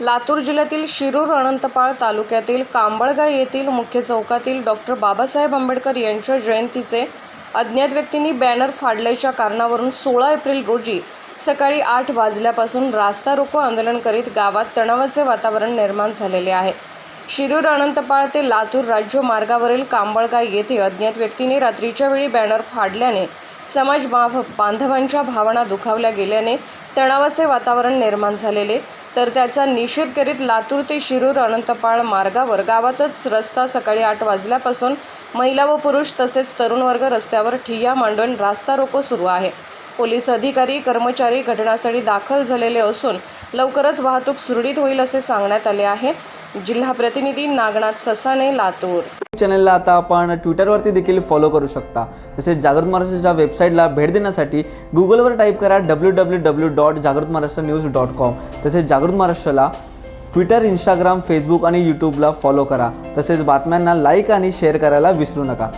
लातूर जिल्ह्यातील शिरूर अनंतपाळ तालुक्यातील कांबळगाव येथील मुख्य चौकातील डॉक्टर बाबासाहेब आंबेडकर यांच्या जयंतीचे अज्ञात व्यक्तींनी बॅनर फाडल्याच्या कारणावरून सोळा एप्रिल रोजी सकाळी आठ वाजल्यापासून रास्ता रोको आंदोलन करीत गावात तणावाचे वातावरण निर्माण झालेले आहे. शिरूर अनंतपाळ ते लातूर राज्य मार्गावरील कांबळगाव येथे अज्ञात व्यक्तीने रात्रीच्या वेळी बॅनर फाडल्याने समाज बांध बांधवांच्या भावना दुखावल्या गेल्याने तणावाचे वातावरण निर्माण झालेले. तर त्याचा निषेध करीत लातूर ते शिरूर अनंतपाळ मार्गावर गावातच रस्ता सकाळी आठ वाजल्यापासून महिला व पुरुष तसेच तरुण वर्ग रस्त्यावर ठिय्या मांडून रास्ता रोको सुरू आहे. पोलीस अधिकारी कर्मचारी घटनास्थळी दाखल झालेले असून लवकरच वाहतूक सुरळीत होईल असे सांगण्यात आले आहे. जिल्हा प्रतिनिधी नागनाथ ससाणे लातूर. चॅनलला आता आपण ट्विटरवरती देखील फॉलो करू शकता. तसेच जागृत महाराष्ट्राच्या वेबसाईटला भेट देण्यासाठी गुगलवर टाईप करा डब्ल्यू डब्ल्यू डब्ल्यू डॉट जागृत महाराष्ट्र न्यूज डॉट कॉम तसेच जागृत महाराष्ट्राला ट्विटर इंस्टाग्राम फेसबुक आणि यूट्यूबला फॉलो करा. तसेच बातम्यांना लाईक आणि शेअर करायला विसरू नका.